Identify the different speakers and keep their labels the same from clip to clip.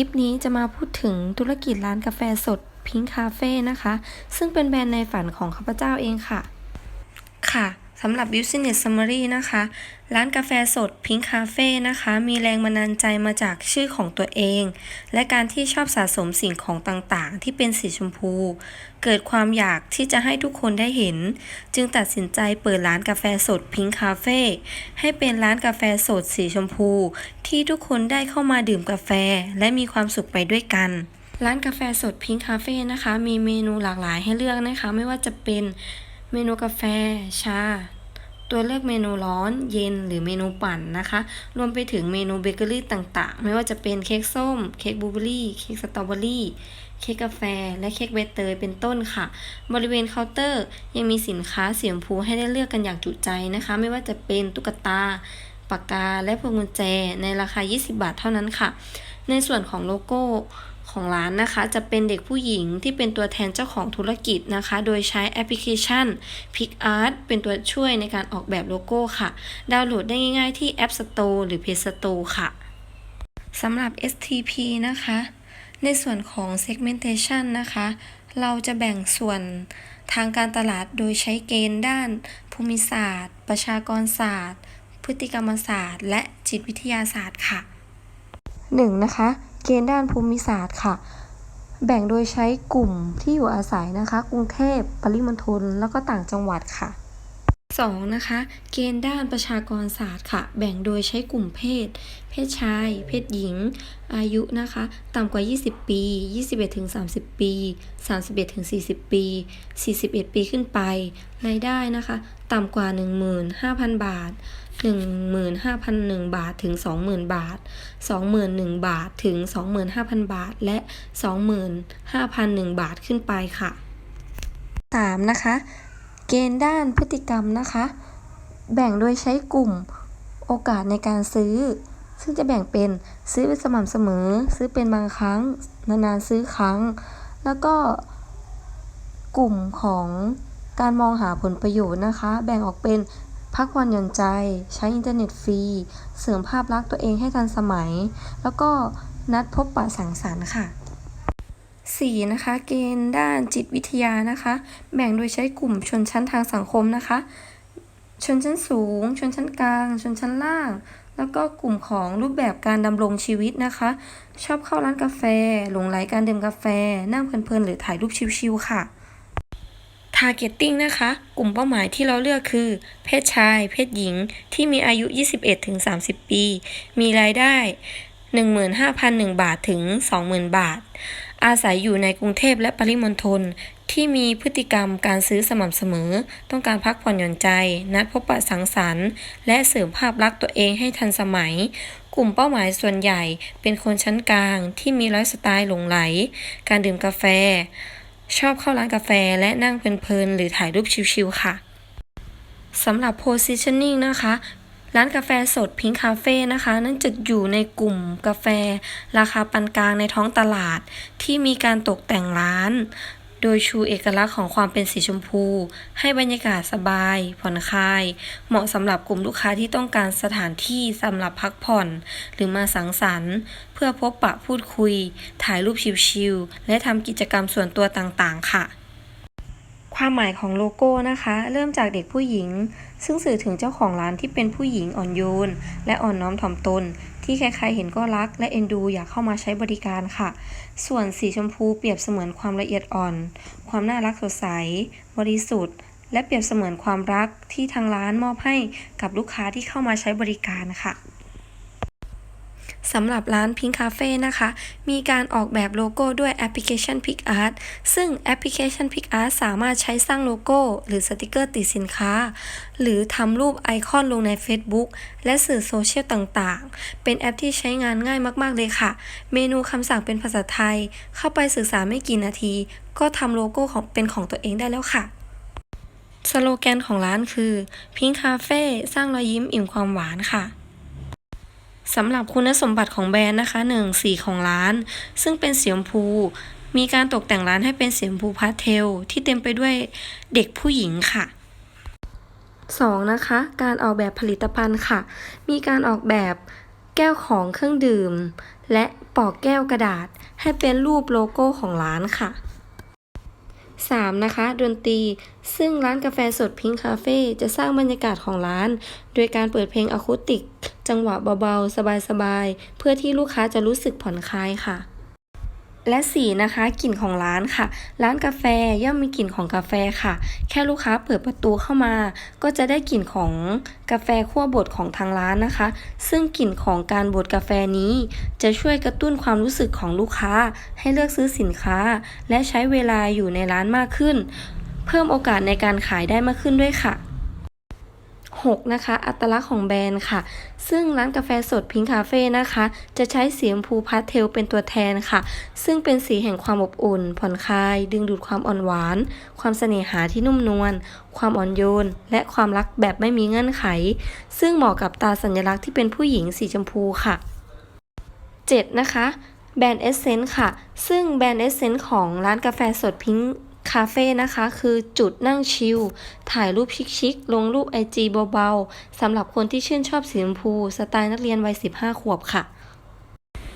Speaker 1: คลิปนี้จะมาพูดถึงธุรกิจร้านกาแฟสดพิงค์คาเฟ่นะคะ ซึ่งเป็นแบรนด์ในฝันของข้าพเจ้าเองค่ะ ค่ะ สำหรับ Business Summary นะคะ ร้านกาแฟสดพิงคาเฟ่นะคะ มีแรงบันดาลใจมาจากชื่อของตัวเอง และการที่ชอบสะสมสิ่งของต่างๆ ที่เป็นสีชมพู เกิดความอยากที่จะให้ทุกคนได้เห็น จึงตัดสินใจเปิดร้านกาแฟสดพิงคาเฟ่ให้เป็นร้านกาแฟสดสีชมพู ที่ทุกคนได้เข้ามาดื่มกาแฟ และมีความสุขไปด้วยกันร้านกาแฟสดพิงคาเฟ่นะคะ มีเมนูหลากหลายให้เลือกนะคะ ไม่ว่าจะเป็น เมนูกาแฟ ชา ตัวเลือกเมนูร้อน เย็นหรือเมนูปั่นนะคะ รวมไปถึงเมนูเบเกอรี่ต่างๆ ไม่ว่าจะเป็นเค้กส้ม เค้กบลูเบอรี่ เค้กสตรอเบอรี่ เค้กกาแฟ และเค้กใบเตยเป็นต้นค่ะ บริเวณเคาน์เตอร์ ยังมีสินค้าเสีชมพูให้ได้เลือกกันอย่างจุใจนะคะ ไม่ว่าจะเป็นตุ๊กตา ปากกา และพวงกุญแจ ในราคา 20 บาทเท่านั้นค่ะ ในส่วนของโลโก้ ของร้านนะคะ จะเป็นเด็กผู้หญิงที่เป็นตัวแทนเจ้าของธุรกิจนะคะ โดยใช้แอปพลิเคชัน PicArt เป็นตัวช่วยในการออกแบบโลโก้ค่ะ ดาวน์โหลดได้ง่ายๆที่ App Store หรือ Play Store ค่ะสำหรับ STP นะคะ ในส่วนของ segmentation นะคะ เราจะแบ่งส่วนทางการตลาดโดยใช้เกณฑ์ด้าน ภูมิศาสตร์ ประชากรศาสตร์ พฤติกรรมศาสตร์ และจิตวิทยาศาสตร์ค่ะ 1. นะคะ เกณฑ์ด้านภูมิศาสตร์ค่ะ แบ่งโดยใช้กลุ่มที่อยู่อาศัยนะคะ กรุงเทพปริมณฑลแล้วก็ต่างจังหวัดค่ะ 2. นะคะ เกณฑ์ด้านประชากรศาสตร์ค่ะ แบ่งโดยใช้กลุ่มเพศ เพศชาย เพศหญิง อายุนะคะ ต่ำกว่า 20 ปี 21ถึง30 ปี 31ถึง40 ปี 41 ปีขึ้นไป รายได้นะคะ ต่ำกว่า 15,000 บาท 15,001 บาทถึง 20,000 บาท 21,000 บาทถึง 25,000 บาท และ 25,001 บาทขึ้นไปค่ะ 3. นะคะ เกณฑ์ด้านพฤติกรรมนะคะ แบ่งโดยใช้กลุ่มโอกาสในการซื้อ ซึ่งจะแบ่งเป็นซื้อเป็นสม่ำเสมอ ซื้อเป็นบางครั้ง นานๆซื้อครั้ง แล้วก็กลุ่มของการมองหาผลประโยชน์นะคะ แบ่งออกเป็น พักผ่อนหย่อนใจ ใช้อินเทอร์เน็ตฟรี เสริมภาพลักษณ์ตัวเองให้ทันสมัย แล้วก็นัดพบปะสังสรรค์ค่ะ 4. นะคะ เกณฑ์ด้านจิตวิทยานะคะ แบ่งโดยใช้กลุ่มชนชั้นทางสังคมนะคะ ชนชั้นสูง ชนชั้นกลาง ชนชั้นล่าง แล้วก็กลุ่มของรูปแบบการดำรงชีวิตนะคะ ชอบเข้าร้านกาแฟ หลงไหลการดื่มกาแฟ นั่งเพลินๆหรือถ่ายรูปชิวๆค่ะ Targeting นะคะ กลุ่มเป้าหมายที่เราเลือกคือ เพศชาย เพศหญิง ที่มีอายุ 21-30 ปี มีรายได้ 15,001 บาทถึง 20,000 บาท อาศัยอยู่ในกรุงเทพและปริมณฑล ที่มีพฤติกรรมการซื้อสม่ำเสมอ ต้องการพักผ่อนหย่อนใจ นัดพบปะสังสรรค์ และเสริมภาพลักษณ์ตัวเองให้ทันสมัย กลุ่มเป้าหมายส่วนใหญ่เป็นคนชั้นกลางที่มีไลฟ์สไตล์หลงไหล การดื่มกาแฟ ชอบเข้าร้านกาแฟและนั่งเพลินๆหรือถ่ายรูปชิวๆค่ะสำหรับ positioning นะคะ ร้านกาแฟสดพิงคาเฟ่นะคะ นั่นจะอยู่ในกลุ่มกาแฟ ราคาปานกลางในท้องตลาด ที่มีการตกแต่งร้าน โดยชูเอกลักษณ์ของความเป็นสีชมพู ให้บรรยากาศสบาย ผ่อนคลาย เหมาะสำหรับกลุ่มลูกค้าที่ต้องการสถานที่สำหรับพักผ่อน หรือมาสังสรรค์ เพื่อพบปะพูดคุย ถ่ายรูปชิลๆและทำกิจกรรมส่วนตัวต่างๆ ค่ะ ความหมายของโลโก้นะคะ เริ่มจากเด็กผู้หญิง ซึ่งสื่อถึงเจ้าของร้านที่เป็นผู้หญิงอ่อนโยน และอ่อนน้อมถ่อมตน ที่ใครๆเห็นก็รักและเอ็นดูอยากเข้ามาใช้บริการค่ะ ส่วนสีชมพูเปรียบเสมือนความละเอียดอ่อน ความน่ารักสดใส บริสุทธิ์ และเปรียบเสมือนความรักที่ทางร้านมอบให้กับลูกค้าที่เข้ามาใช้บริการค่ะ สำหรับร้าน Pink Cafe นะคะ มีการออกแบบโลโก้ด้วยแอปพลิเคชัน PicArt ซึ่งแอปพลิเคชัน PicArt สามารถใช้สร้างโลโก้ หรือสติกเกอร์ติดสินค้า หรือทำรูปไอคอนลงใน Facebook และสื่อโซเชียลต่างๆ เป็นแอปที่ใช้งานง่ายมากๆเลยค่ะ เมนูคำสั่งเป็นภาษาไทย เข้าไปศึกษาไม่กี่นาที ก็ทำโลโก้ของเป็นของตัวเองได้แล้วค่ะสโลแกนของร้านคือ Pink Cafe สร้างรอยยิ้มอิ่มความหวานค่ะ สำหรับคุณสมบัติของแบรนด์นะคะ 1. สีของร้าน ซึ่งเป็นสีชมพู มีการตกแต่งร้านให้เป็นสีชมพูพาสเทล ที่เต็มไปด้วยเด็กผู้หญิงค่ะ 2. นะคะ การออกแบบผลิตภัณฑ์ค่ะ มีการออกแบบแก้วของเครื่องดื่ม และปอกแก้วกระดาษ ให้เป็นรูปโลโก้ของร้านค่ะ 3. นะคะ ดนตรี ซึ่งร้านกาแฟสดพิงคาเฟ่จะสร้างบรรยากาศของร้าน โดยการเปิดเพลงอะคูติก จังหวะเบาๆ สบายๆ เพื่อที่ลูกค้าจะรู้สึกผ่อนคลายค่ะและ4นะคะกลิ่นของร้านค่ะ ร้านกาแฟย่อมมีกลิ่นของกาแฟค่ะ แค่ลูกค้าเปิดประตูเข้ามา ก็จะได้กลิ่นของกาแฟคั่วบดของทางร้านนะคะ ซึ่งกลิ่นของการบดกาแฟนี้ จะช่วยกระตุ้นความรู้สึกของลูกค้า ให้เลือกซื้อสินค้า และใช้เวลาอยู่ในร้านมากขึ้น เพิ่มโอกาสในการขายได้มากขึ้นด้วยค่ะ 6. นะคะ อัตลักษณ์ของแบรนด์ค่ะ ซึ่งร้านกาแฟสดพิงคาเฟ่นะคะ จะใช้สีชมพูพาสเทลเป็นตัวแทนค่ะ ซึ่งเป็นสีแห่งความอบอุ่น ผ่อนคลาย ดึงดูดความอ่อนหวาน ความเสน่หาที่นุ่มนวล ความอ่อนโยน และความรักแบบไม่มีเงื่อนไข ซึ่งเหมาะกับตาสัญลักษณ์ที่เป็นผู้หญิงสีชมพูค่ะ 7. นะคะแบรนด์เอเซนส์ค่ะ ซึ่งแบรนด์เอเซนส์ของร้านกาแฟสดพิง คาเฟ่นะคะคือจุดนั่งชิล ถ่ายรูปชิคๆลงรูปไอจีเบาๆสำหรับคนที่ชื่นชอบสีชมพู สไตล์นักเรียนวัย 15 ขวบค่ะ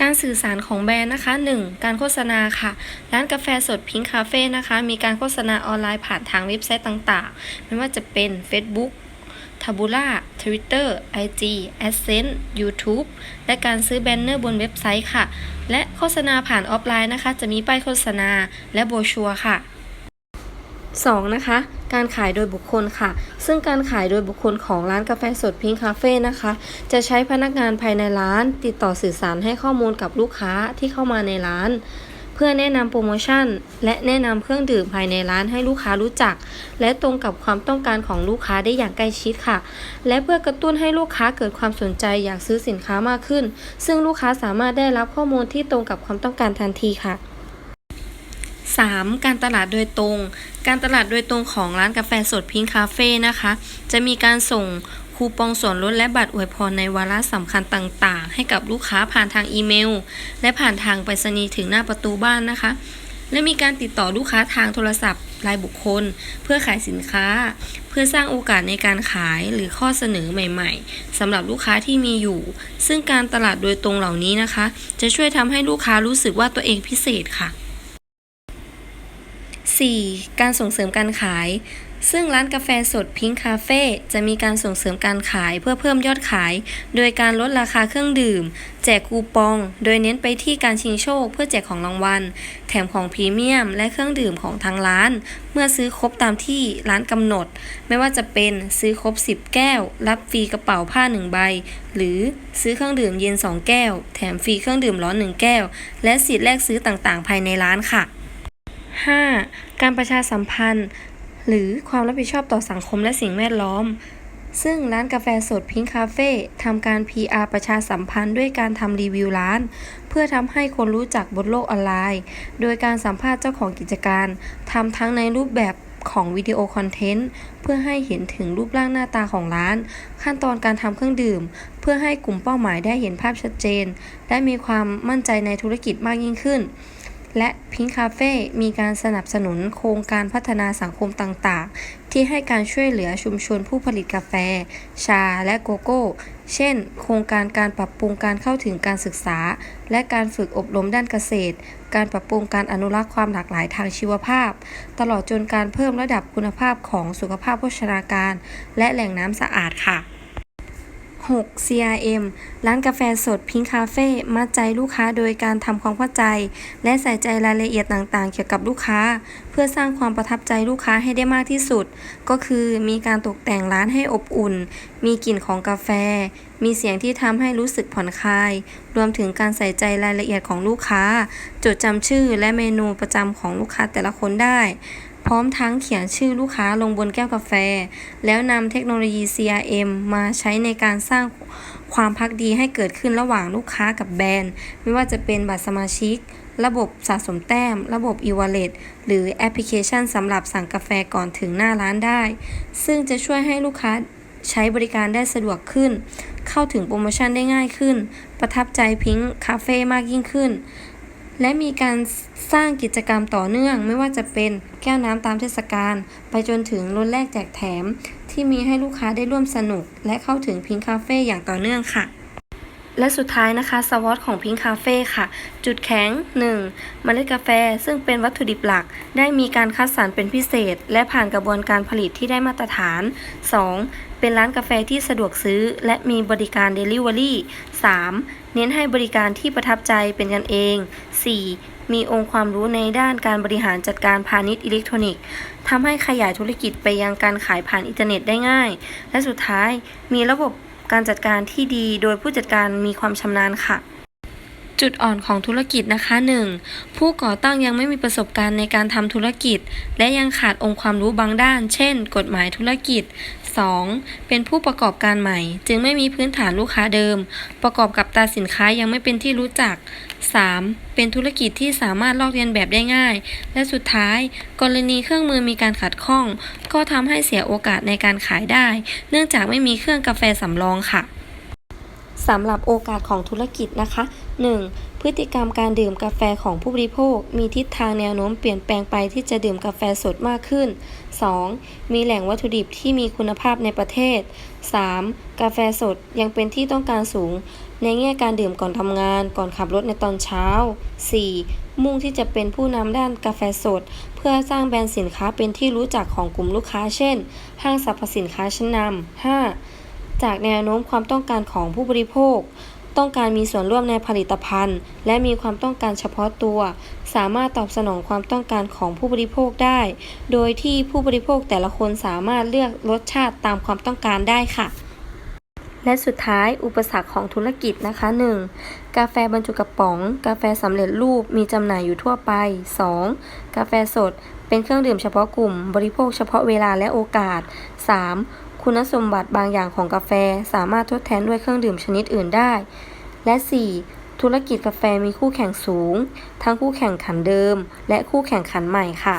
Speaker 1: การสื่อสารของแบรนด์นะคะ 1. การโฆษณาค่ะ ร้านกาแฟสดพิงคาเฟ่นะคะ มีการโฆษณาออนไลน์ผ่านทางเว็บไซต์ต่างๆ ไม่ว่าจะเป็น Facebook ทับูล่า Twitter IG Adsense YouTube และการซื้อแบนเนอร์บนเว็บไซต์ค่ะ และโฆษณาผ่านออฟไลน์นะคะ จะมีป้ายโฆษณาและโบชัวค่ะ 2. นะคะ การขายโดยบุคคลค่ะ ซึ่งการขายโดยบุคคลของร้านกาแฟสดพิงคาเฟ่นะคะ จะใช้พนักงานภายในร้าน ติดต่อสื่อสารให้ข้อมูลกับลูกค้าที่เข้ามาในร้าน เพื่อแนะนำโปรโมชั่น และแนะนำเครื่องดื่มภายในร้านให้ลูกค้ารู้จัก และตรงกับความต้องการของลูกค้าได้อย่างใกล้ชิดค่ะ และเพื่อกระตุ้นให้ลูกค้าเกิดความสนใจอยากซื้อสินค้ามากขึ้น ซึ่งลูกค้าสามารถได้รับข้อมูลที่ตรงกับความต้องการทันทีค่ะ 3. การตลาดโดยตรง การตลาดโดยตรงของร้านกาแฟสดพิงคาเฟ่นะคะ จะมีการส่งคูปองส่วนลดและบัตรอวยพรในวาระสำคัญต่างๆ ให้กับลูกค้าผ่านทางอีเมล และผ่านทางไปรษณีย์ถึงหน้าประตูบ้านนะคะ และมีการติดต่อลูกค้าทางโทรศัพท์รายบุคคล เพื่อขายสินค้า เพื่อสร้างโอกาสในการขายหรือข้อเสนอใหม่ๆสำหรับลูกค้าที่มีอยู่ ซึ่งการตลาดโดยตรงเหล่านี้นะคะ จะช่วยทำให้ลูกค้ารู้สึกว่าตัวเองพิเศษค่ะ 4. การส่งเสริมการขาย ซึ่งร้านกาแฟสดพิงคาเฟ่จะมีการส่งเสริมการขายเพื่อเพิ่มยอดขาย โดยการลดราคาเครื่องดื่ม แจกคูปอง โดยเน้นไปที่การชิงโชค เพื่อแจกของรางวัล แถมของพรีเมียม และเครื่องดื่มของทางร้าน เมื่อซื้อครบตามที่ร้านกำหนด ไม่ว่าจะเป็นซื้อครบ 10 แก้ว รับฟรีกระเป๋าผ้า1ใบ หรือซื้อเครื่องดื่มเย็น 2 แก้ว แถมฟรีเครื่องดื่มร้อน 1 แก้ว และสิทธิ์แลกซื้อต่างๆ ภายในร้านค่ะ 5. การประชาสัมพันธ์ หรือความรับผิดชอบต่อสังคมและสิ่งแวดล้อม ซึ่งร้านกาแฟสดพิงคาเฟ่ทำการ PR ประชาสัมพันธ์ด้วยการทำรีวิวร้าน เพื่อทำให้คนรู้จักบนโลกออนไลน์ โดยการสัมภาษณ์เจ้าของกิจการทำทั้งในรูปแบบของวิดีโอคอนเทนต์ เพื่อให้เห็นถึงรูปร่างหน้าตาของร้าน ขั้นตอนการทำเครื่องดื่ม เพื่อให้กลุ่มเป้าหมายได้เห็นภาพชัดเจน และมีความมั่นใจในธุรกิจมากยิ่งขึ้น และพิงคาเฟ่มีการสนับสนุนโครงการพัฒนาสังคมต่างๆ ที่ให้การช่วยเหลือชุมชนผู้ผลิตกาแฟ ชาและโกโก้ เช่น โครงการการปรับปรุงการเข้าถึงการศึกษา และการฝึกอบรมด้านเกษตร การปรับปรุงการอนุรักษ์ความหลากหลายทางชีวภาพ ตลอดจนการเพิ่มระดับคุณภาพของสุขภาพโภชนาการ และแหล่งน้ำสะอาดค่ะ 6. CRM ร้านกาแฟสดพิงคาเฟ่มัดใจลูกค้าโดยการทำความเข้าใจ และใส่ใจรายละเอียดต่างๆ เกี่ยวกับลูกค้า เพื่อสร้างความประทับใจลูกค้าให้ได้มากที่สุด ก็คือมีการตกแต่งร้านให้อบอุ่น มีกลิ่นของกาแฟ มีเสียงที่ทำให้รู้สึกผ่อนคลาย รวมถึงการใส่ใจรายละเอียดของลูกค้า จดจำชื่อและเมนูประจำของลูกค้าแต่ละคนได้ พร้อมทั้งเขียนชื่อลูกค้าลงบนแก้วกาแฟ แล้วนำเทคโนโลยี CRM มาใช้ในการสร้างความพักดีให้เกิดขึ้นระหว่างลูกค้ากับแบรนด์ ไม่ว่าจะเป็นบัตรสมาชิก ระบบสะสมแต้ม ระบบ e-wallet หรือแอปพลิเคชันสำหรับสั่งกาแฟก่อนถึงหน้าร้านได้ ซึ่งจะช่วยให้ลูกค้าใช้บริการได้สะดวกขึ้น เข้าถึงโปรโมชั่นได้ง่ายขึ้น ประทับใจพิงค์คาเฟ่มากยิ่งขึ้น และมีการสร้างกิจกรรมต่อเนื่อง ไม่ว่าจะเป็นแก้วน้ำตามเทศกาลไปจนถึงลดแลกแจกแถม ที่มีให้ลูกค้าได้ร่วมสนุก และเข้าถึงพิงคาเฟ่อย่างต่อเนื่องค่ะและสุดท้ายนะคะสวอตของพิงคาเฟ่ค่ะ จุดแข็ง 1. เมล็ดกาแฟซึ่งเป็นวัตถุดิบหลัก ได้มีการคัดสรรเป็นพิเศษ และผ่านกระบวนการผลิตที่ได้มาตรฐาน 2. เป็นร้านกาแฟที่สะดวกซื้อ และมีบริการ Delivery 3. เน้นให้บริการที่ประทับใจเป็นกันเอง 4. มีองค์ความรู้ในด้านการบริหารจัดการพาณิชย์อิเล็กทรอนิกส์ทำให้ขยายธุรกิจไปยังการขายผ่านอินเทอร์เน็ตได้ง่าย และสุดท้ายมีระบบการจัดการที่ดีโดยผู้จัดการมีความชำนาญค่ะจุดอ่อนของธุรกิจนะคะ 1. ผู้ก่อตั้งยังไม่มีประสบการณ์ในการทำธุรกิจ และยังขาดองค์ความรู้บางด้าน เช่น กฎหมายธุรกิจ 2. เป็นผู้ประกอบการใหม่ จึงไม่มีพื้นฐานลูกค้าเดิม ประกอบกับตาสินค้ายังไม่เป็นที่รู้จัก 3. เป็นธุรกิจที่สามารถลอกเลียนแบบได้ง่าย และสุดท้าย กรณีเครื่องมือมีการขัดข้อง ก็ทำให้เสียโอกาสในการขายได้ เนื่องจากไม่มีเครื่องกาแฟสำรองค่ะสำหรับโอกาสของธุรกิจนะคะ 1. พฤติกรรมการดื่มกาแฟของผู้บริโภค มีทิศทางแนวโน้มเปลี่ยนแปลงไปที่จะดื่มกาแฟสดมากขึ้น 2. มีแหล่งวัตถุดิบที่มีคุณภาพในประเทศ 3. กาแฟสดยังเป็นที่ต้องการสูง ในแง่การดื่มก่อนทำงาน ก่อนขับรถในตอนเช้า 4. มุ่งที่จะเป็นผู้นำด้านกาแฟสด เพื่อสร้างแบรนด์สินค้าเป็นที่รู้จักของกลุ่มลูกค้า เช่น ห้างสรรพสินค้าชั้นนำ 5. จากแนวโน้มความต้องการของผู้บริโภค ต้องการมีส่วนร่วมในผลิตภัณฑ์ และมีความต้องการเฉพาะตัว สามารถตอบสนองความต้องการของผู้บริโภคได้ โดยที่ผู้บริโภคแต่ละคนสามารถเลือกรสชาติตามความต้องการได้ค่ะ และสุดท้ายอุปสรรคของธุรกิจนะคะ 1. กาแฟบรรจุกระป๋อง กาแฟสำเร็จรูปมีจำหน่ายอยู่ทั่วไป 2. กาแฟสดเป็นเครื่องดื่มเฉพาะกลุ่ม บริโภคเฉพาะเวลาและโอกาส 3. คุณสมบัติบางอย่างของกาแฟสามารถทดแทนด้วยเครื่องดื่มชนิดอื่นได้ และ 4. ธุรกิจกาแฟมีคู่แข่งสูง ทั้งคู่แข่งขันเดิม และคู่แข่งขันใหม่ค่ะ